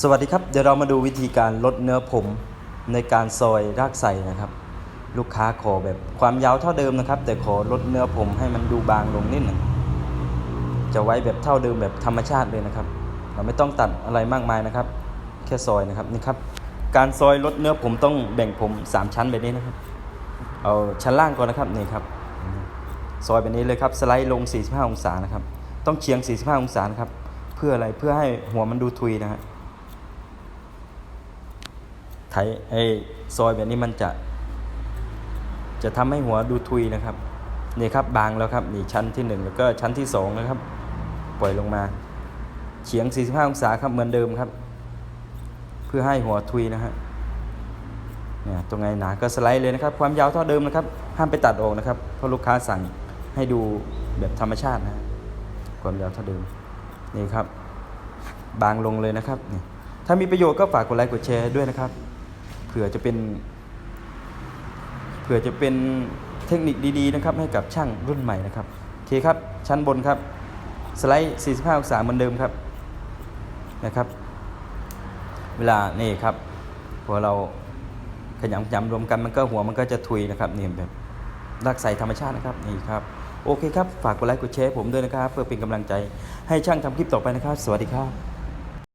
สวัสดีครับ เดี๋ยวเรามาดูวิธีการลดเนื้อผมในการซอยรากใส่นะครับ ลูกค้าขอแบบความยาวเท่าเดิมนะครับ แต่ขอลดเนื้อผมให้มันดูบางลงนิดหนึ่งจะไว้แบบเท่าเดิมแบบธรรมชาติเลยนะครับ เราไม่ต้องตัดอะไรมากมายนะครับ แค่ซอยนะครับนี่ครับการซอยลดเนื้อผมต้องแบ่งผม 3 ชั้นแบบนี้นะครับ เอาชั้นล่างก่อนนะครับนี่ครับ ซอยแบบนี้เลยครับสไลด์ลง 45 องศานะครับ ต้องเฉียง 45 องศานะครับเพื่ออะไรเพื่อให้หัวมันดูทุยนะฮะ ถไอ้ซอยแบบนี้มันจะ จะทำให้หัวดูทุยนะครับนี่ครับบางแล้วครับนี่ชั้นที่ 1 แล้วก็ชั้นที่2นะครับ ปล่อยลงมาเฉียง 45 องศาครับเหมือนเดิมครับ เพื่อให้หัวทุยนะฮะเนี่ยตรงไหนหนาก็สไลด์เลยนะครับ ความยาวเท่าเดิมนะครับ ห้ามไปตัดออกนะครับ เพราะลูกค้าสั่งให้ดูแบบธรรมชาตินะความยาวเท่าเดิมนี่ครับ บางลงเลยนะครับนี่ถ้ามีประโยชน์ก็ฝากกดไลค์กดแชร์ด้วยนะครับ ผื่อจะเป็นเผื่อจะเป็นเทคนิคดีๆนะครับให้กับช่างรุ่นใหม่นะครับโอเคครับชั้นบนครับ สไลด์ 45 องศาเหมือนเดิมครับนะครับ เวลานี่ครับพอเราขยำยำรวมกันมันก็หัวมันก็จะทุยนะครับนี่แบบรักใสธรรมชาตินะครับนี่ครับโอเคครับ ฝากกดไลค์กดแชร์ผมด้วยนะครับ เพื่อเป็นกำลังใจให้ช่างทำคลิปต่อไปนะครับ สวัสดีครับ